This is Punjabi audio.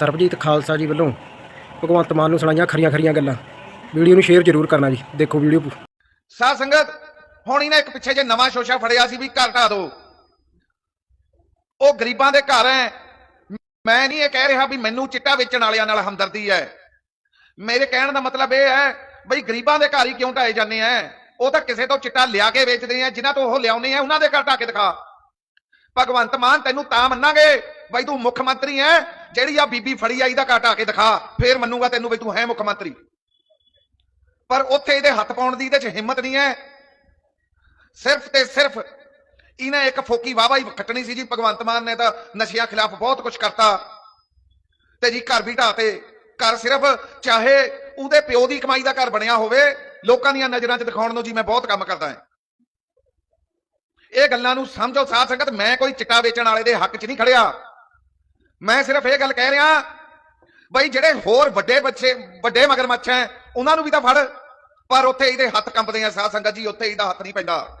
ਸਰਬਜੀਤ ਖਾਲਸਾ ਜੀ ਵੱਲੋਂ ਭਗਵੰਤ ਮਾਨ ਨੂੰ ਸੁਣਾਈਆਂ ਖਰੀਆਂ ਖਰੀਆਂ ਗੱਲਾਂ। ਵੀਡੀਓ ਨੂੰ ਸ਼ੇਅਰ ਜ਼ਰੂਰ ਕਰਨਾ ਜੀ। ਦੇਖੋ ਵੀਡੀਓ ਸਾਧ ਸੰਗਤ, ਹੁਣ ਇਹਨੇ ਇੱਕ ਪਿੱਛੇ ਜੇ ਨਵਾਂ ਸ਼ੋਸ਼ਾ ਫੜਿਆ ਸੀ ਵੀ ਘਰ ਢਾ ਦਿਓ ਉਹ ਗਰੀਬਾਂ ਦੇ ਘਰ ਹੈ ਮੈਂ ਨਹੀਂ ਇਹ ਕਹਿ ਰਿਹਾ ਵੀ ਮੈਨੂੰ ਚਿੱਟਾ ਵੇਚਣ ਵਾਲਿਆਂ ਨਾਲ ਹਮਦਰਦੀ ਹੈ ਮੇਰੇ ਕਹਿਣ ਦਾ ਮਤਲਬ ਇਹ ਹੈ ਬਈ ਗਰੀਬਾਂ ਦੇ ਘਰ ਹੀ ਕਿਉਂ ਢਾਏ ਜਾਂਦੇ ਆ ਉਹ ਤਾਂ ਕਿਸੇ ਤੋਂ ਚਿੱਟਾ ਲਿਆ ਕੇ ਵੇਚਦੇ ਆ ਜਿਨ੍ਹਾਂ ਤੋਂ ਉਹ ਲਿਆਉਨੇ ਆ ਉਹਨਾਂ ਦੇ ਘਰ ਢਾ ਕੇ ਦਿਖਾ। ਭਗਵੰਤ ਮਾਨ ਤੈਨੂੰ ਤਾਂ ਮੰਨਾਂਗੇ, ਬਈ ਤੂੰ ਮੁੱਖ ਮੰਤਰੀ ਹੈ ਜਿਹੜੀ ਆ ਬੀਬੀ ਫੜੀ ਆ ਇਹਦਾ ਘਰ ਢਾ ਕੇ ਦਿਖਾ, ਫੇਰ ਮੰਨੂਗਾ ਤੈਨੂੰ ਬਈ ਤੂੰ ਹੈ ਮੁੱਖ ਮੰਤਰੀ। ਪਰ ਉੱਥੇ ਇਹਦੇ ਹੱਥ ਪਾਉਣ ਦੀ ਇਹਦੇ 'ਚ ਹਿੰਮਤ ਨਹੀਂ ਹੈ ਸਿਰਫ ਤੇ ਸਿਰਫ ਇਹਨੇ ਇੱਕ ਫੋਕੀ ਵਾਵਾ ਹੀ ਕੱਟਣੀ ਸੀ ਜੀ, ਭਗਵੰਤ ਮਾਨ ਨੇ ਤਾਂ ਨਸ਼ਿਆਂ ਖਿਲਾਫ ਬਹੁਤ ਕੁਝ ਕਰਤਾ। ਤੇ ਜੀ ਘਰ ਵੀ ਢਾਤੇ ਘਰ ਸਿਰਫ ਚਾਹੇ ਉਹਦੇ ਪਿਓ ਦੀ ਕਮਾਈ ਦਾ ਘਰ ਬਣਿਆ ਹੋਵੇ, ਲੋਕਾਂ ਦੀਆਂ ਨਜ਼ਰਾਂ 'ਚ ਦਿਖਾਉਣ ਨੂੰ ਜੀ ਮੈਂ ਬਹੁਤ ਕੰਮ ਕਰਦਾ ਹਾਂ। ਇਹ ਗੱਲਾਂ ਨੂੰ ਸਮਝੋ ਸਾਧ ਸੰਗਤ, ਮੈਂ ਕੋਈ ਚਿੱਟਾ ਵੇਚਣ ਵਾਲੇ ਦੇ ਹੱਕ 'ਚ ਨਹੀਂ ਖੜਿਆ। ਮੈਂ ਸਿਰਫ ਇਹ ਗੱਲ ਕਹਿ ਰਿਹਾ ਬਈ ਜਿਹੜੇ ਹੋਰ ਵੱਡੇ ਬੱਚੇ, ਵੱਡੇ ਮਗਰਮੱਛ ਐ ਉਹਨਾਂ ਨੂੰ ਵੀ ਤਾਂ ਫੜ। ਪਰ ਉੱਥੇ ਇਹਦੇ ਹੱਥ ਕੰਬਦੇ ਆ ਸਾਧ ਸੰਗਤ ਜੀ, ਉੱਥੇ ਇਹਦਾ ਹੱਥ ਨਹੀਂ ਪੈਂਦਾ।